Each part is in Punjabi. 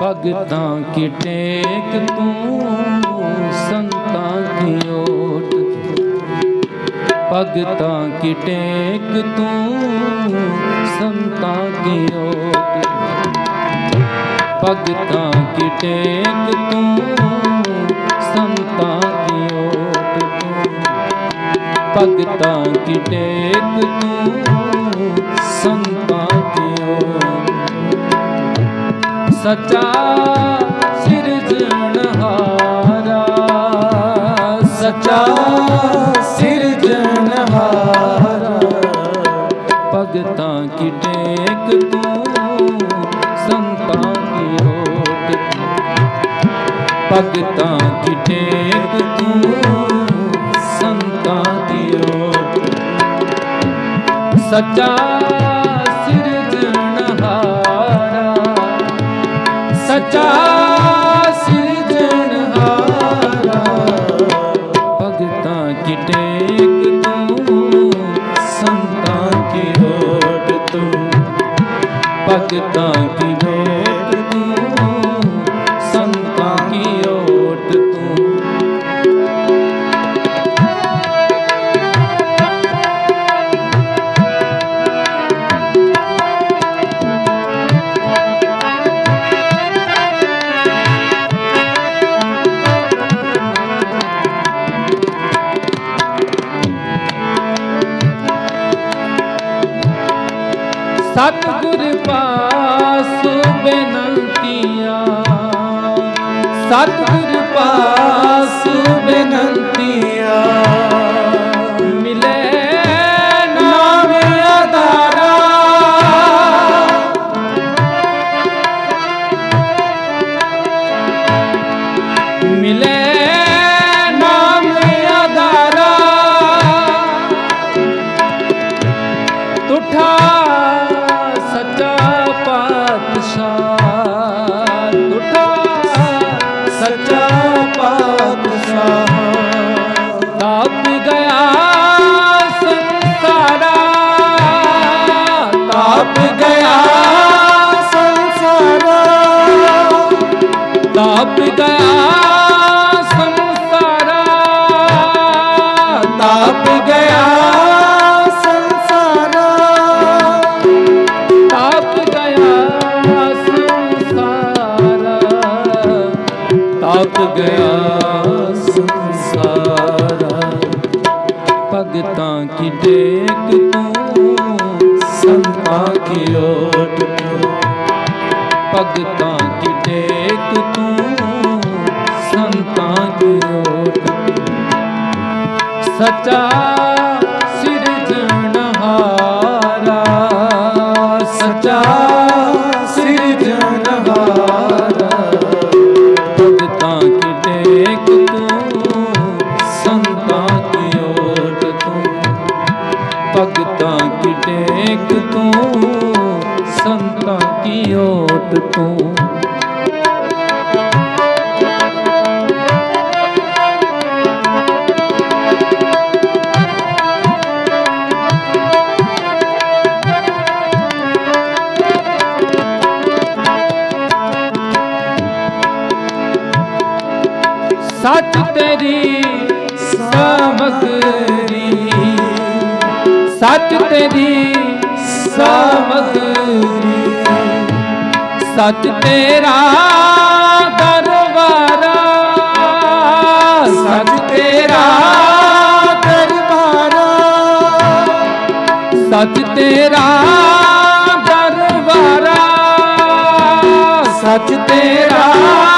ਭਗਤਾਂ ਕੀ ਟੇਕ ਤੂੰ? ਸੰਤਾਂ ਕੀ ਓਟ? ਭਗਤਾਂ ਕੀ ਟੇਕ ਤੂੰ? ਸੰਤਾਂ ਕੀ ਓਟ? ਭਗਤਾਂ ਕੀ ਟੇਕ ਤੂੰ? ਸੰਤਾਂ ਕੀ ਓਟ? ਭਗਤਾਂ ਕੀ ਟੇਕ ਤੂੰ? ਸੰਤਾਂ ਸਚਾ ਸਿਰਜਣਹਾਰਾ ਸੱਚਾ ਸਿਰਜਣਹਾਰਾ ਭਗਤਾਂ ਕੀ ਟੇਕ ਤੂੰ, ਸੰਤਾਂ ਕੀ ਓਟ ਭਗਤਾਂ ਕੀ ਟੇਕ ਤੂੰ, ਸੰਤਾਂ ਦੀ ਓਟ ਸਚਾ ਸਤਿਗੁਰ ਪਾਸ ਬੇਨੰਤੀਆਂ। ਸਤਿਗੁਰ ਪਾਸ ਬੇਨੰਤੀਆਂ। ਤਾਪ ਗਿਆ ਸੰਸਾਰਾ। ਭਗਤਾਂ ਕੀ ਟੇਕ ਤੂੰ, ਸੰਤਾਂ ਕੀ ਓਟ ਤੂੰ। ਭਗਤਾਂ ਕੀ ਟੇਕ ਤੂੰ, ਸੰਤਾਂ ਕੀ ਓਟ ਸਚਾ ਓਟ ਤੂੰ। ਸੱਚ ਤੇਰੀ ਸਮਗਰੀ ਸੱਚ ਤੇਰੀ ਸਮਗਰੀ ਸੱਚ ਤੇਰਾ ਦਰਬਾਰਾ ਸੱਚ ਤੇਰਾ ਦਰਬਾਰਾ ਸੱਚ ਤੇਰਾ ਦਰਬਾਰਾ ਸੱਚ ਤੇਰਾ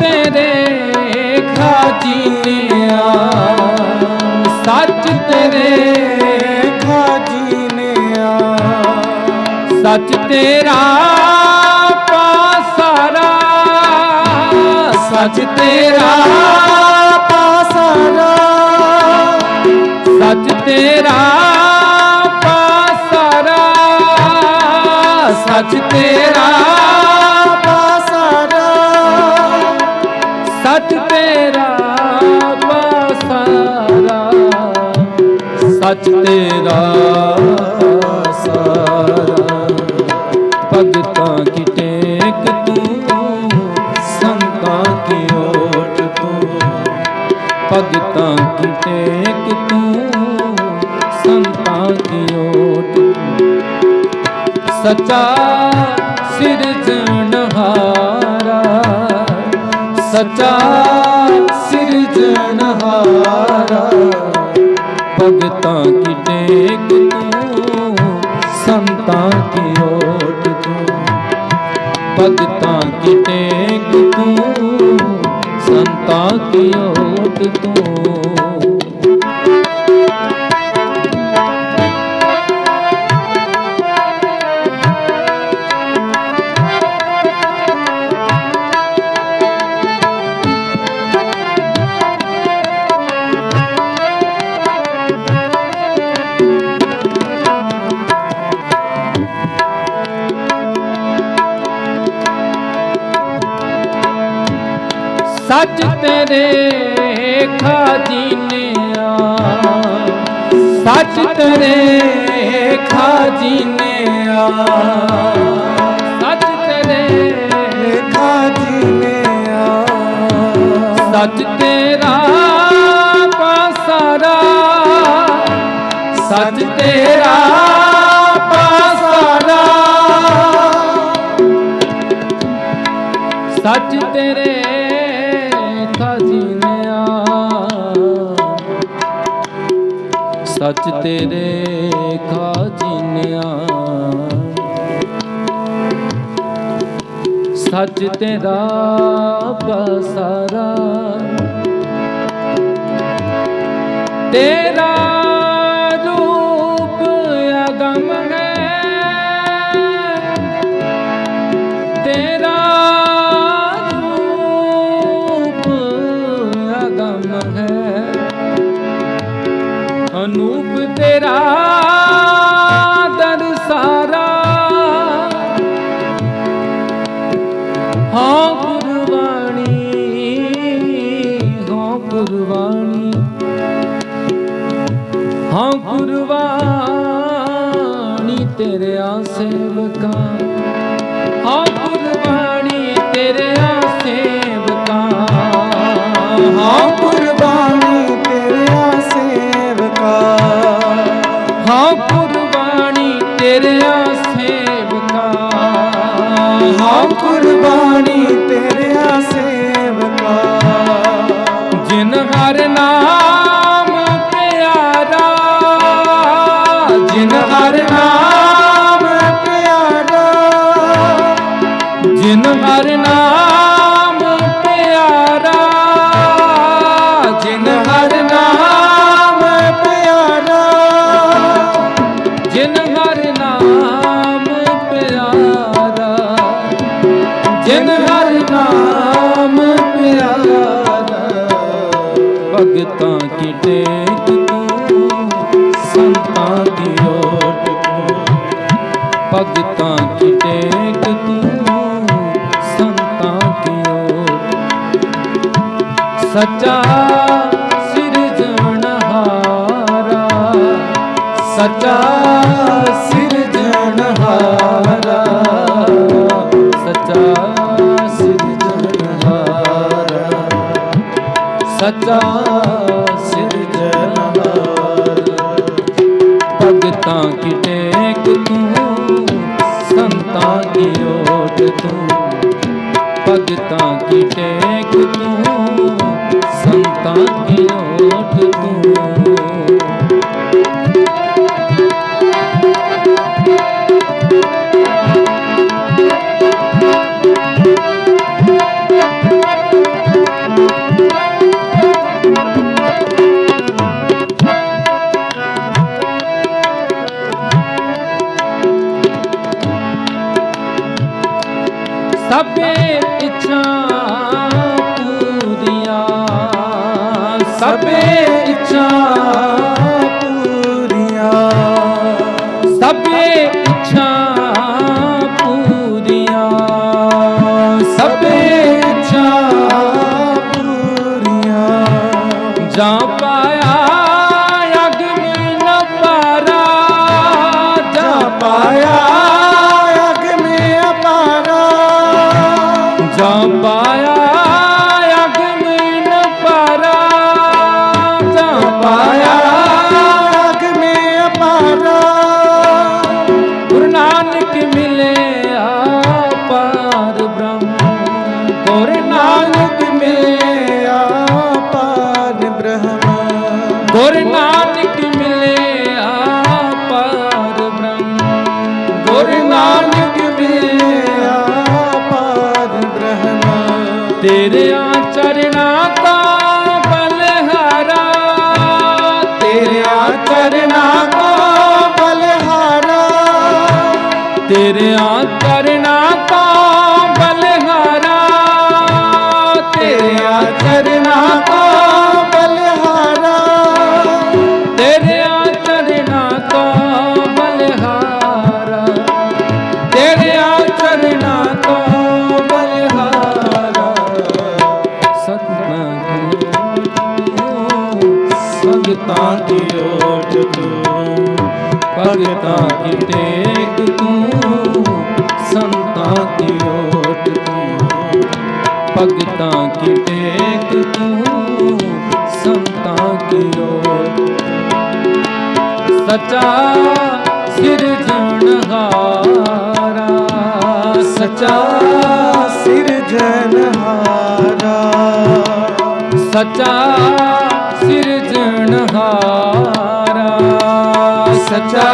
ਤੇਰੇ ਖਾਜੀਨਿਆ, ਸੱਚ ਤੇਰੇ ਖਾਜੀਨਿਆ। ਸੱਚ ਤੇਰਾ ਪਾਸਾਰਾ, ਸੱਚ ਤੇਰਾ ਪਾਸਾਰਾ। ਸੱਚ ਤੇਰਾ ਪਾਸਾਰਾ, ਸੱਚ ਤੇਰਾ ਰਾਜ ਤੇਰਾ ਪਸਾਰਾ ਸੱਚ ਤੇਰਾ ਸਾਰਾ। ਭਗਤਾਂ ਕੀ ਟੇਕ ਤੂੰ, ਸੰਤਾਂ ਕੀ ਓਟ ਤੂੰ। ਭਗਤਾਂ ਕੀ ਟੇਕ ਤੂੰ, ਸੰਤਾਂ ਕੀ ਓਟ ਸੱਚਾ ਭਗਤਾਂ ਕਿਤੇ ਟੇਕ ਤੂੰ ਸੰਤਾਂ ਕੀ ਤੂੰ ਸੱਚ ਤੇਰੇ ਖਾਜੀਨਿਆ ਸੱਚ ਤੇਰੇ ਖਾਜੀਨਿਆ ਸੱਚ ਤੇਰੇ ਲੇਖਾ ਸੱਚ ਤੇਰਾ ਪਾਸਾਰਾ। ਸੱਚ ਤੇਰਾ ਪਾਸਾਰਾ। ਸੱਚ ਤੇਰੇ ਸੱਚ ਤੇਰੇ ਖਜ਼ੀਨਿਆ। ਸੱਚ ਤੇਰਾ ਬਸਾਰਾ ਤੇਰਾ ਗੁਰਬਾਣੀ। ਹਾਂ ਗੁਰਬਾਣੀ ਤੇਰੇ ਆ ਸੇਵਕਾਂ। ਹਰ ਨਾਮ ਪਿਆਰਾ, ਜਿਨ ਹਰ ਨਾਮ ਪਿਆਰਾ, ਜਿਨ ਹਰ ਨਾਮ ਪਿਆਰਾ, ਜਿਨ ਹਰ ਨਾਮ ਪਿਆਰਾ। ਭਗਤਾਂ ਕੀ ਟੇਕ ਸੱਚਾ ਸਿਰਜਣਹਾਰਾ ਸੱਚਾ ਸਿਰਜਣਹਾਰਾ ਸੱਚਾ ਸਿਰਜਣਹਾਰਾ ਸੱਚਾ ਸਿਰਜਣਹਾਰਾ ਭਗਤਾਂ ਕੀ ਟੇਕ ਤੂੰ? ਸੰਤਾਂ ਕੀ ਓਟ ਤੂੰ? ਭਗਤਾਂ ਕੀ ਟੇਕ ਤੂੰ? হবে ਤੇਰਿਆਂ ਚਰਨਾਂ ਦਾ ਬਲਹਾਰਾ ਤੇਰਿਆਂ ਚਰਨਾਂ ਕੋ ਬਲਹਾਰਾ ਤੇਰਿਆਂ ਚਰਨਾਂ ਦਾ ਬਲਹਾਰਾ ਤੇਰਿਆਂ ਚਰਨਾਂ ਦਾ ਬਲਹਾਰਾ ਸਤਨਾਮ ਸੰਗਤਾਂ ਦੀ ਓਟ ਤੂੰ ਭਗਤਾਂ ਕੀ ਟੇਕ ਤੂੰ। ਤੂੰ ਭਗਤਾਂ ਕੀ ਟੇਕ ਤੂੰ ਸੰਤਾਂ ਓਟ। ਸਚਾ ਸਿਰਜਣਹਾਰਾ ਸਚਾ ਸਿਰਜਨਹਾਰਾ ਸਚਾ ਸਿਰਜਣਹਾਰਾ ਸਚਾ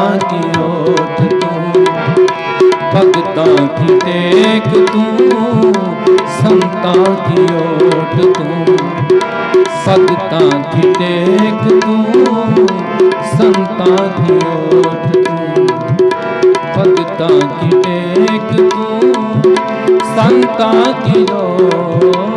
ਕੀ ਓਟ ਤੂੰ। ਭਗਤਾਂ ਕੀ ਟੇਕ ਤੂੰ, ਸੰਤਾਂ ਕੀ ਓਟ ਤੂੰ। ਭਗਤਾਂ ਕੀ ਟੇਕ ਤੂੰ, ਸੰਤਾਂ ਕੀ ਓਟ ਤੂੰ। ਭਗਤਾਂ ਕੀ ਟੇਕ ਤੂੰ, ਸੰਤਾਂ ਕੀ ਓਟ